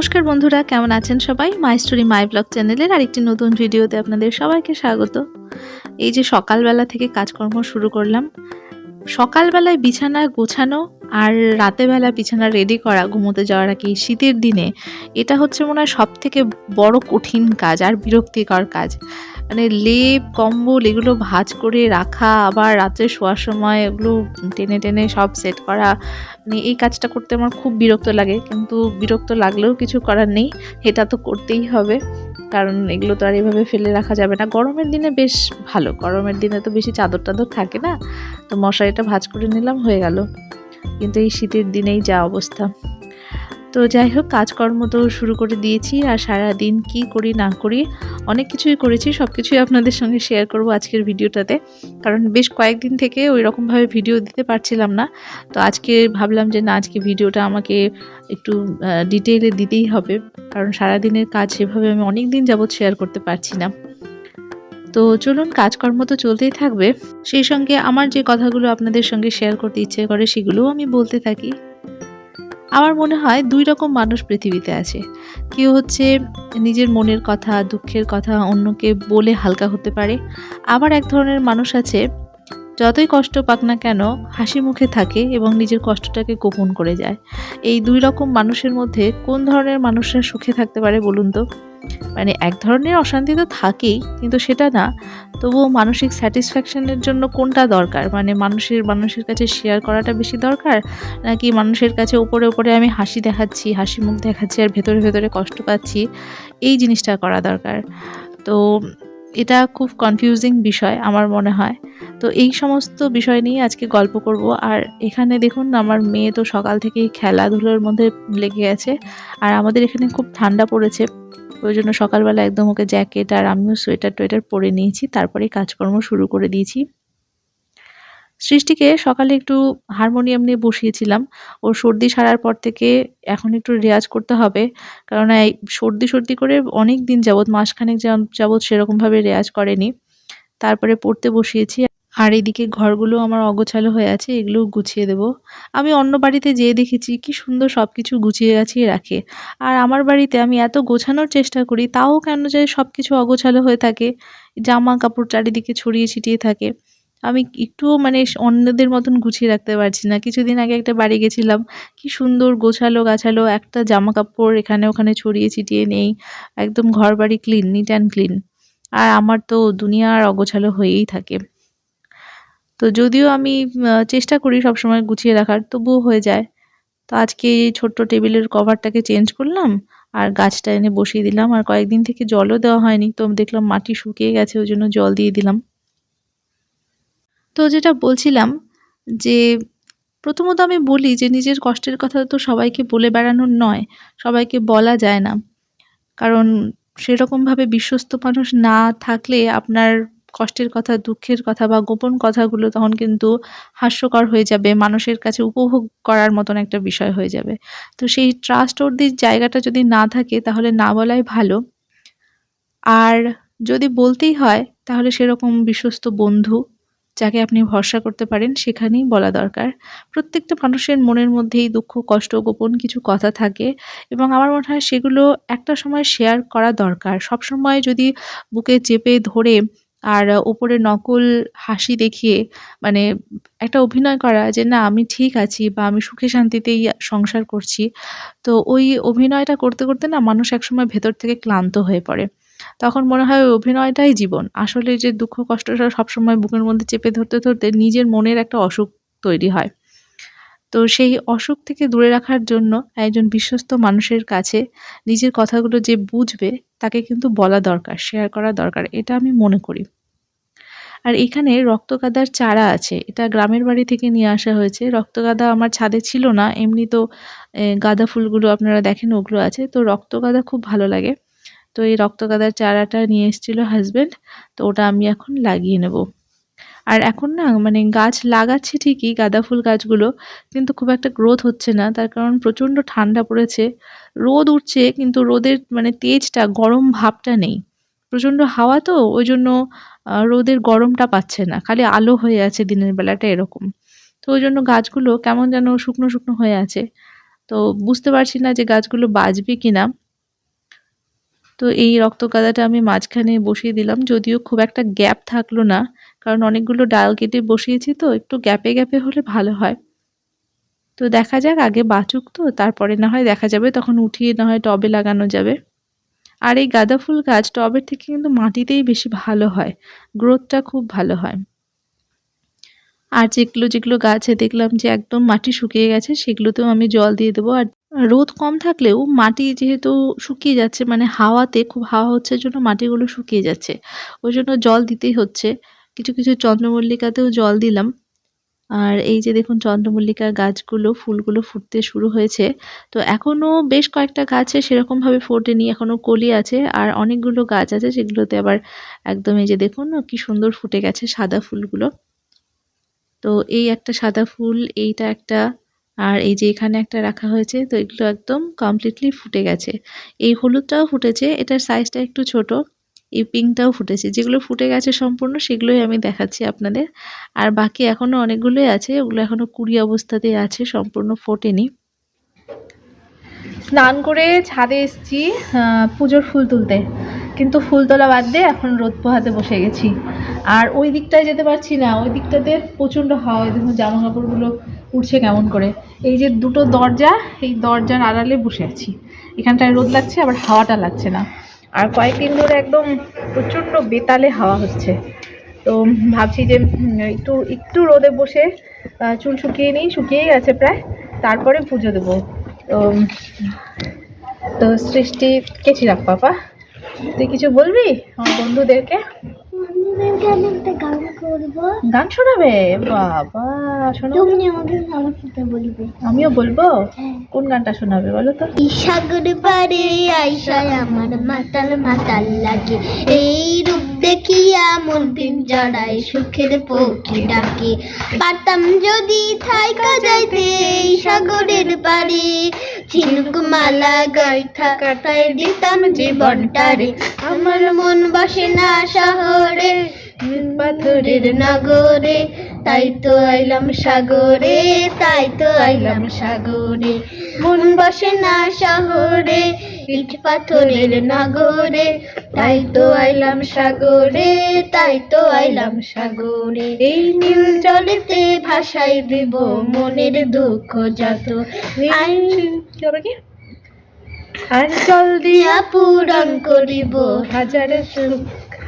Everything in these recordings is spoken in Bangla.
নমস্কার বন্ধুরা, কেমন আছেন সবাই? মাই স্টোরি মাই ব্লগ চ্যানেলের আরেকটি নতুন ভিডিওতে আপনাদের সবাইকে স্বাগত। এই যে সকালবেলা থেকে কাজকর্ম শুরু করলাম, সকালবেলায় বিছানা গোছানো আর রাতেবেলা বিছানা রেডি করা, ঘুমোতে যাওয়ার আগে শীতের দিনে, এটা হচ্ছে মনে হয় সব থেকে বড় কঠিন কাজ আর বিরক্তিকর কাজ। মানে লেপ, কম্বল এগুলো ভাঁজ করে রাখা, আবার রাত্রে শোয়ার সময় এগুলো টেনে টেনে সব সেট করা মানে এই কাজটা করতে আমার খুব বিরক্ত লাগে, কিন্তু বিরক্ত লাগলেও কিছু করার নেই, এটা তো করতেই হবে। কারণ এগুলো তো আর এভাবে ফেলে রাখা যাবে না। গরমের দিনে বেশ ভালো, গরমের দিনে তো বেশি চাদর টাদর থাকে না? তো মশারিটা ভাজ করে নিলাম, হয়ে গেল। কিন্তু এই শীতের দিনেই যা অবস্থা। তো যাই হোক, কাজকর্ম তো শুরু করে দিয়েছি আর সারা দিন কি করি না করি অনেক কিছুই করেছি সব কিছুই আপনাদের সঙ্গে শেয়ার করব আজকের ভিডিওটাতে। কারণ বেশ কয়েকদিন থেকে ওই রকমভাবে ভিডিও দিতে পারছিলাম না। তো আজকে ভাবলাম যে না, আজকে ভিডিওটা আমাকে একটু ডিটেইলে দিতেই হবে। কারণ সারাদিনের কাজ সেভাবে আমি অনেক দিন যাবৎ শেয়ার করতে পারছি না। তো চলুন, কাজকর্ম তো চলতেই থাকবে। সেই সঙ্গে আমার যে কথাগুলো আপনাদের সঙ্গে শেয়ার করতে ইচ্ছে করে সেগুলোও আমি বলতে থাকি। আমার মনে হয় দুই রকম মানুষ পৃথিবীতে আছে। কেউ হচ্ছে নিজের মনের কথা, দুঃখের কথা, অন্যকে বলে হালকা হতে পারে। আবার এক ধরনের মানুষ আছে যতই কষ্ট পাক না কেন, হাসি মুখে থাকে এবং নিজের কষ্টটাকে গোপন করে যায়। এই দুই রকম মানুষের মধ্যে কোন ধরনের মানুষরা সুখে থাকতে পারে বলুন তো? মানে এক ধরনের অশান্তি তো থাকেই, কিন্তু সেটা না। তবুও মানসিক স্যাটিসফ্যাকশনের জন্য কোনটা দরকার? মানে মানুষের মানুষের কাছে শেয়ার করাটা বেশি দরকার? নাকি মানুষের কাছে ওপরে ওপরে আমি হাসি দেখাচ্ছি, হাসি মুখ দেখাচ্ছি আর ভেতরে ভেতরে কষ্ট পাচ্ছি? এই জিনিসটা করা দরকার। তো এটা খুব কনফিউজিং বিষয় আমার মনে হয়। তো এই সমস্ত বিষয় নিয়ে আজকে গল্প করব। আর এখানে দেখুন, আমার মেয়ে তো সকাল থেকেই খেলাধুলোর মধ্যে লেগে আছে আর আমাদের এখানে খুব ঠান্ডা পড়েছে। ওই জন্য সকালবেলা একদম ওকে জ্যাকেট আর আমিও সোয়েটার টোয়েটার পরে নিয়েছি। তারপরে কাজকর্ম শুরু করে দিয়েছি। সৃষ্টিকে সকালে একটু হারমোনিয়াম নিয়ে বসিয়েছিলাম। ওর সর্দি সারার পর থেকে এখন একটু রেয়াজ করতে হবে। কারণ এই সর্দি সর্দি করে অনেক দিন যাবৎ, মাসখানেক যাবৎ সেরকমভাবে রেয়াজ করেনি। তারপরে পড়তে বসিয়েছি। আর এদিকে ঘরগুলো আমার অগোছালো হয়ে আছে এগুলো গুছিয়ে দেব। আমি অন্য বাড়িতে যেয়ে দেখেছি, কি সুন্দর সব কিছু গুছিয়ে গাছিয়ে রাখে। আর আমার বাড়িতে আমি এত গোছানোর চেষ্টা করি, তাও কেন যে সব কিছু অগোছালো হয়ে থাকে। জামা কাপড় চারিদিকে ছড়িয়ে ছিটিয়ে থাকে। আমি একটুও মানে অন্যদের মতন গুছিয়ে রাখতে পারছি না। কিছুদিন আগে একটা বাড়ি গেছিলাম, কি সুন্দর গোছালো গাছালো একটা জামা কাপড় এখানে ওখানে ছড়িয়ে ছিটিয়ে নেই, একদম ঘর বাড়ি ক্লিন নিট অ্যান্ড ক্লিন আর আমার তো দুনিয়ার অগোছালো হয়েই থাকে। তো যদিও আমি চেষ্টা করি সবসময় গুছিয়ে রাখার, তবুও হয়ে যায়। তো আজকে এই ছোট্ট টেবিলের কভারটাকে চেঞ্জ করলাম, আর গাছটা এনে বসিয়ে দিলাম। আর কয়েকদিন থেকে জলও দেওয়া হয়নি, তো দেখলাম মাটি শুকিয়ে গেছে, ওই জন্য জল দিয়ে দিলাম। তো যেটা বলছিলাম যে, প্রথমত আমি বলি যে, নিজের কষ্টের কথা তো সবাইকে বলে বেড়ানোর নয়, সবাইকে বলা যায় না। কারণ সেরকমভাবে বিশ্বস্ত মানুষ না থাকলে আপনার কষ্টের কথা, দুঃখের কথা বা গোপন কথাগুলো তখন কিন্তু হাস্যকর হয়ে যাবে, মানুষের কাছে উপভোগ করার মতন একটা বিষয় হয়ে যাবে। তো সেই ট্রাস্ট ওরদির জায়গাটা যদি না থাকে, তাহলে না বলাই ভালো। আর যদি বলতেই হয়, তাহলে সেরকম বিশ্বস্ত বন্ধু যাকে আপনি ভরসা করতে পারেন সেখানেই বলা দরকার। প্রত্যেকটা মানুষের মনের মধ্যেই দুঃখ, কষ্ট, গোপন কিছু কথা থাকে এবং আমার মনে হয় সেগুলো একটা সময় শেয়ার করা দরকার। সব সময় যদি বুকে চেপে ধরে আর ওপরে নকল হাসি দেখিয়ে মানে একটা অভিনয় করা যে, না, আমি ঠিক আছি বা আমি সুখে শান্তিতেই সংসার করছি। তো ওই অভিনয়টা করতে করতে না মানুষ একসময় ভেতর থেকে ক্লান্ত হয়ে পড়ে। তখন মনে হয় ওই অভিনয়টাই জীবন। আসলে যে দুঃখ কষ্টটা সবসময় বুকের মধ্যে চেপে ধরতে ধরতে নিজের মনের একটা অসুখ তৈরি হয়। তো সেই অসুখ থেকে দূরে রাখার জন্য একজন বিশ্বস্ত মানুষের কাছে নিজের কথাগুলো যে বুঝবে, তাকে কিন্তু বলা দরকার শেয়ার করা দরকার, এটা আমি মনে করি। আর এখানে রক্তগাদার চারা আছে, এটা গ্রামের বাড়ি থেকে নিয়ে আসা হয়েছে। রক্তগাদা আমার ছাদে ছিল না, এমনি তো গাঁদা ফুলগুলো আপনারা দেখেন ওগুলো আছে। তো রক্তগাদা খুব ভালো লাগে। তো এই রক্তগাদার চারাটা নিয়ে এসেছিল হাজব্যান্ড তো ওটা আমি এখন লাগিয়ে নেব। আর এখন না মানে গাছ লাগাচ্ছে ঠিকই, গাঁদা ফুল গাছগুলো, কিন্তু খুব একটা গ্রোথ হচ্ছে না, তার কারণ প্রচণ্ড ঠান্ডা পড়েছে। রোদ উঠছে, কিন্তু রোদের মানে তেজটা, গরম ভাবটা নেই। প্রচণ্ড হাওয়া তো, ওই জন্য রোদের গরমটা পাচ্ছে না, খালি আলো হয়ে আছে দিনের বেলাটা এরকম। তো ওই জন্য গাছগুলো কেমন যেন শুকনো শুকনো হয়ে আছে। তো বুঝতে পারছি না যে গাছগুলো বাঁচবে কিনা। তো এই রক্ত গাদাটা আমি মাঝখানে বসিয়ে দিলাম, যদিও খুব একটা গ্যাপ থাকল না, কারণ অনেকগুলো ডাল কেটে বসিয়েছি তো, একটু গ্যাপে গ্যাপে হলে ভালো হয়। তো দেখা যাক, আগে বাঁচুক তো, তারপরে না হয় দেখা যাবে, তখন উঠিয়ে না হয় টবে লাগানো যাবে। আর এই গাঁদা ফুল গাছ টবের থেকে কিন্তু মাটিতেই বেশি ভালো হয়, গ্রোথটা খুব ভালো হয়। আর যেগুলো যেগুলো গাছে দেখলাম যে একদম মাটি শুকিয়ে গেছে, সেগুলোতেও আমি জল দিয়ে দেবো, আর রোদ কম থাকলেও মাটি যেহেতু শুকিয়ে যাচ্ছে মানে হাওয়াতে খুব হাওয়া হচ্ছে জন্য মাটিগুলো শুকিয়ে যাচ্ছে। ওই জন্য জল দিতেই হচ্ছে। কিছু কিছু চন্দ্রমল্লিকাতেও জল দিলাম। আর এই যে দেখুন চন্দ্রমল্লিকার গাছগুলো, ফুলগুলো ফুটতে শুরু হয়েছে। তো এখনও বেশ কয়েকটা গাছে সেরকমভাবে ফোটেনি এখনও কলি আছে। আর অনেকগুলো গাছ আছে সেগুলোতে আবার একদম এই যে দেখুন কি সুন্দর ফুটে গেছে সাদা ফুলগুলো। তো এই একটা সাদা ফুল, এইটা একটা আর এই যে এখানে একটা রাখা হয়েছে, তো এগুলো একদম কমপ্লিটলি ফুটে গেছে। এই হলুদটাও ফুটেছে, এটার সাইজটা একটু ছোট, এই পিঙ্কটাও ফুটেছে। যেগুলো ফুটে গেছে সম্পূর্ণ, সেগুলোই আমি দেখাচ্ছি আপনাদের। আর বাকি এখনও অনেকগুলোই আছে, ওগুলো এখনও কুড়ি অবস্থাতেই আছে, সম্পূর্ণ ফোটেনি। স্নান করে ছাদে এসেছি পুজোর ফুল তুলতে। কিন্তু ফুল তোলা বাদ দিয়ে এখন রোদ পোহাতে বসে গেছি। আর ওই দিকটায় যেতে পারছি না, ওই দিকটাতে প্রচণ্ড হাওয়া দেখুন জামা কাপড়গুলো উঠছে কেমন করে। এই যে দুটো দরজা, এই দরজার আড়ালে বসে আছি। এখানটায় রোদ লাগছে, আবার হাওয়াটা লাগছে না। আর কয়েকদিন ধরে একদম প্রচণ্ড বেতালে হাওয়া হচ্ছে। তো ভাবছি যে একটু একটু রোদে বসে চুল শুকিয়ে নিই, শুকিয়েই গেছে প্রায়। তারপরে পুজো দেবো। তো তো সৃষ্টি রাখ পাপা? তুই কিছু বলবি আমার বন্ধুদেরকে? বন্ধুদেরকে আমি একটা গান করব? গান শোনাবে? বাবা শোনো তুমি আমাকে বলবে। আমিও বলব? হ্যাঁ। কোন গানটা শোনাবে বলো তো? সাগর পারে আইসায় আমার মাতাল মাতাল লাগে। এই রূপ দেখিয়া মন জড়াই সুখের ডাকে। পারতাম যদি থাইকা যাইতে সাগরের পারে ঝিনুক মালা দিতাম আমার মন বসে না শহরে পাথরের নগরে। তাই তো আইলাম সাগরে, তাই তো আইলাম সাগরে। মন বসে না শহরে ইট পাথরের নাগরে তাই তো আইলাম সাগরে তাই তো আইলাম সাগরে। এই নীল জলেতে ভাসাই দিব মনের দুঃখ কি আর জল দিয়া দিয়া পূরণ করিব হাজারে সুখ।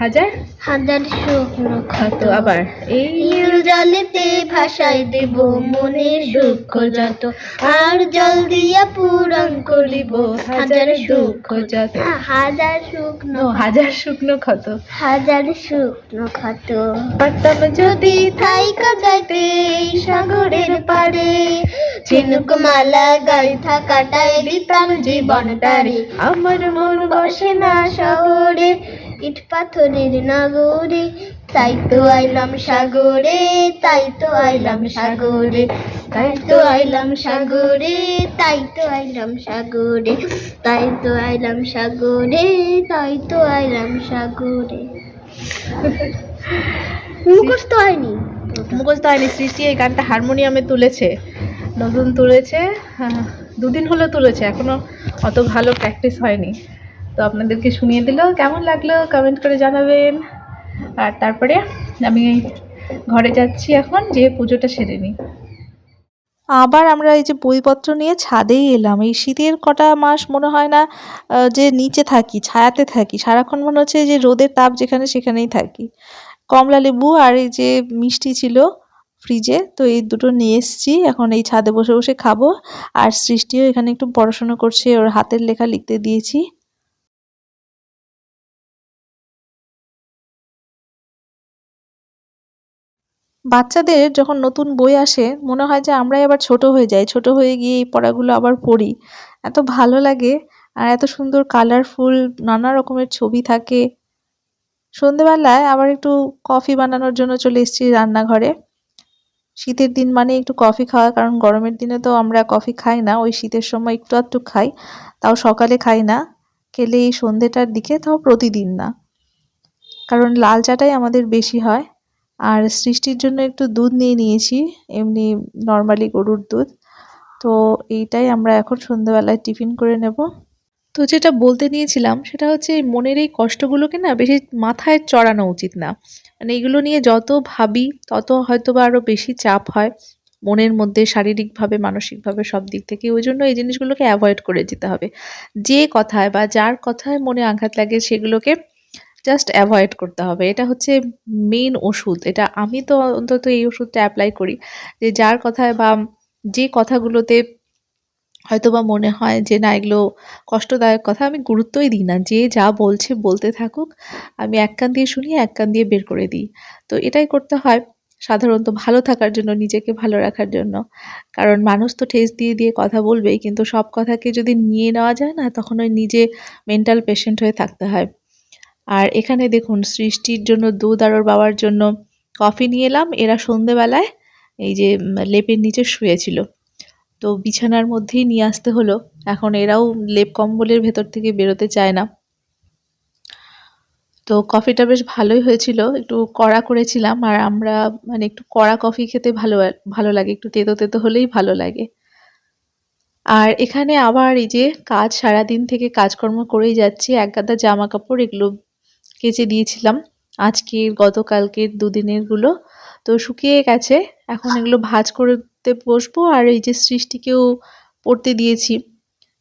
হাজার? হাজার শুকনো ক্ষত আবার এই জলেতে দেব মনের দুঃখ যত আর জল দিয়া পূরণ করিব হাজার সুখ যত। হাজার শুকনো হাজার শুকনো ক্ষত। হাজার শুকনো ক্ষত। পারতাম যদি থাইকা যাইতে সাগরের পারে ঝিনুক মালা গাই থাকাটাই দিতাম জীবনটারে আমার মন বসে না শহরে ইট পাথরের নগরে তাই তো আইলাম সাগরে তাই তো আইলাম সাগরে তাই তো আইলাম সাগরে তাই তো আইলাম সাগরে তাই তো আইলাম সাগরে তাই তো আইলাম সাগরে। মুখস্থ হয়নি। মুখস্থ হয়নি সৃষ্টি এই গানটা হারমোনিয়ামে তুলেছে নতুন তুলেছে হ্যাঁ, দুদিন হলো তুলেছে এখনও অত ভালো প্র্যাকটিস হয়নি। তো আপনাদেরকে শুনিয়ে দিল। কেমন লাগল কমেন্ট করে জানাবেন। আর তারপরে আমি ঘরে যাচ্ছি এখন যে পুজোটা সেরে নিই। আবার আমরা এই যে বইপত্র নিয়ে ছাদেই এলাম। এই শীতের কটা মাস মনে হয় না যে নিচে থাকি, ছায়াতে থাকি। সারাক্ষণ মনে হচ্ছে যে রোদের তাপ যেখানে সেখানেই থাকি। কমলা লেবু আর এই যে মিষ্টি ছিল ফ্রিজে, তো এই দুটো নিয়ে এসেছি। এখন এই ছাদে বসে বসে খাব। আর সৃষ্টিও এখানে একটু পড়াশুনো করছে, ওর হাতের লেখা লিখতে দিয়েছি। বাচ্চাদের যখন নতুন বই আসে, মনে হয় যে আমরাই আবার ছোট হয়ে যাই। ছোট হয়ে গিয়ে এই পড়াগুলো আবার পড়ি। এত ভালো লাগে আর এত সুন্দর কালারফুল নানা রকমের ছবি থাকে। সন্ধেবেলায় আবার একটু কফি বানানোর জন্য চলে এসেছি রান্নাঘরে। শীতের দিন মানে একটু কফি খাওয়া, কারণ গরমের দিনে তো আমরা কফি খাই না। ওই শীতের সময় একটু আধটু খাই, তাও সকালে খাই না। খেলে এই সন্ধেটার দিকে তাও প্রতিদিন না। কারণ লাল চাটাই আমাদের বেশি হয়। আর সৃষ্টির জন্য একটু দুধ নিয়ে নিয়েছি, এমনি নর্মালি গরুর দুধ। তো এইটাই আমরা এখন সন্ধ্যেবেলায় টিফিন করে নেব। তো যেটা বলতে নিয়েছিলাম, সেটা হচ্ছে এই মনের এই কষ্টগুলোকে না বেশি মাথায় চড়ানো উচিত না। মানে এগুলো নিয়ে যত ভাবি, তত হয়তো বা আরও বেশি চাপ হয়। মনের মধ্যে, শারীরিকভাবে, মানসিকভাবে সব দিক থেকে। ওই জন্য এই জিনিসগুলোকে অ্যাভয়েড করে যেতে হবে। যে কথায় বা যার কথায় মনে আঘাত লাগে, সেগুলোকে জাস্ট অ্যাভয়েড করতে হবে। এটা হচ্ছে মেন ওষুধ। এটা আমি তো অন্তত এই ওষুধটা অ্যাপ্লাই করি যে যার কথায় বা যে কথাগুলোতে হয়তো বা মনে হয় যে না, এগুলো কষ্টদায়ক কথা আমি গুরুত্বই দিই না। যে যা বলছে বলতে থাকুক, আমি এক কান দিয়ে শুনি, এক কান দিয়ে বের করে দিই। তো এটাই করতে হয় সাধারণত ভালো থাকার জন্য, নিজেকে ভালো রাখার জন্য। কারণ মানুষ তো ঠেস দিয়ে দিয়ে কথা বলবেই, কিন্তু সব কথাকে যদি নিয়ে নেওয়া যায় না, তখন ওই নিজে মেন্টাল পেশেন্ট হয়ে থাকতে হয়। আর এখানে দেখুন সৃষ্টির জন্য দুধ আর বাবার জন্য কফি নিয়ে এলাম। এরা সন্ধেবেলায় এই যে লেপের নিচে শুয়েছিল। তো বিছানার মধ্যেই নিয়ে আসতে হলো। এখন এরাও লেপ কম্বলের ভেতর থেকে বেরোতে চায় না। তো কফিটা বেশ ভালোই হয়েছিল। একটু কড়া করেছিলাম আর আমরা মানে একটু কড়া কফি খেতে ভালো ভালো লাগে। একটু তেতো তেতো হলেই ভালো লাগে। আর এখানে আবার এই যে কাজ, সারাদিন থেকে কাজকর্ম করেই যাচ্ছি। এক গাদা জামা কাপড়, এগুলো কেচে দিয়েছিলাম আজকের গতকালকের দুদিনেরগুলো, তো শুকিয়ে গেছে। এখন এগুলো ভাঁজ করতে বসবো আর এই যে সৃষ্টিকেও পড়তে দিয়েছি।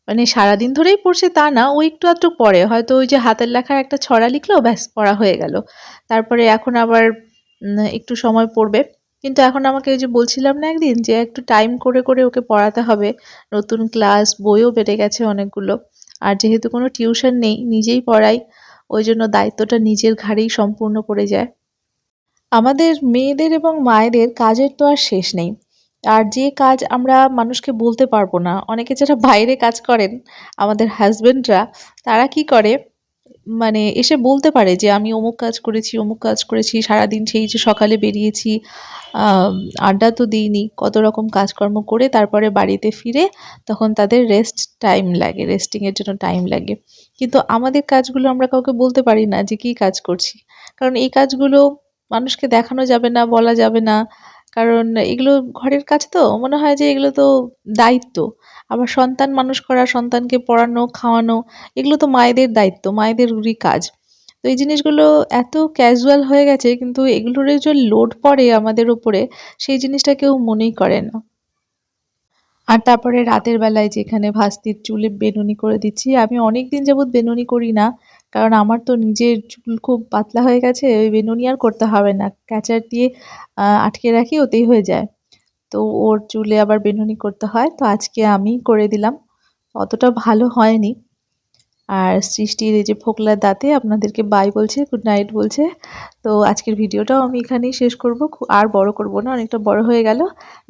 মানে সারাদিন ধরেই পড়ছে তা না, ও একটু আধটু পড়ে। হয়তো ওই যে হাতের লেখার একটা ছড়া লিখলো, ব্যাস, পড়া হয়ে গেল। তারপরে এখন আবার একটু সময় পড়বে। কিন্তু এখন আমাকে ওই যে বলছিলাম না একদিন যে একটু টাইম করে করে ওকে পড়াতে হবে। নতুন ক্লাস, বইও বেড়ে গেছে অনেকগুলো। আর যেহেতু কোনো টিউশন নেই, নিজেই পড়াই। ওই জন্য দায়িত্বটা নিজের ঘাড়েই সম্পূর্ণ করে যায়। আমাদের মেয়েদের এবং মায়েদের কাজের তো আর শেষ নেই। আর যে কাজ আমরা মানুষকে বলতে পারব না, অনেকে যারা বাইরে কাজ করেন, আমাদের হাজব্যান্ডরা তারা কি করে? মানে এসে বলতে পারে যে, আমি অমুক কাজ করেছি, অমুক কাজ করেছি, সারাদিন সেই যে সকালে বেরিয়েছি আড্ডা তো দিইনি, কত রকম কাজকর্ম করে তারপরে বাড়িতে ফিরে তখন তাদের রেস্ট টাইম লাগে রেস্টিংয়ের জন্য টাইম লাগে। কিন্তু আমাদের কাজগুলো আমরা কাউকে বলতে পারি না যে, কী কাজ করছি? কারণ এই কাজগুলো মানুষকে দেখানো যাবে না, বলা যাবে না। কারণ এগুলো ঘরের কাজ তো, মনে হয় যে এগুলো তো দায়িত্ব। আবার সন্তান মানুষ করা, সন্তানকে পড়ানো, খাওয়ানো, এগুলো তো মায়েদের দায়িত্ব মায়েদেরই কাজ। তো এই জিনিসগুলো এত ক্যাজুয়াল হয়ে গেছে, কিন্তু এগুলোর যে লোড পড়ে আমাদের উপরে, সেই জিনিসটা কেউ মনেই করে না। আর তারপরে রাতের বেলায় যেখানে ভাস্তির চুলে বেনুনি করে দিচ্ছি, আমি অনেক দিন যাবৎ বেনুনি করি না কারণ আমার তো নিজের চুল খুব পাতলা হয়ে গেছে, ওই বেনুনি আর করতে হবে না। ক্যাচার দিয়ে আটকে রাখি, ওতেই হয়ে যায়। তো ওর চুলে আবার বেনুনি করতে হয়, তো আজকে আমি করে দিলাম। অতটা ভালো হয়নি। আর সৃষ্টির এই যে ফোকলার দাঁতে আপনাদেরকে বাই বলছে গুড নাইট বলছে। তো আজকের ভিডিওটাও আমি এখানেই শেষ করব। আর বড় করব না, অনেকটা বড় হয়ে গেল।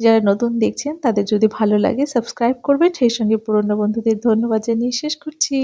যারা নতুন দেখছেন, তাদের যদি ভালো লাগে সাবস্ক্রাইব করবেন। সেই সঙ্গে পুরনো বন্ধুদের ধন্যবাদ জানিয়ে শেষ করছি।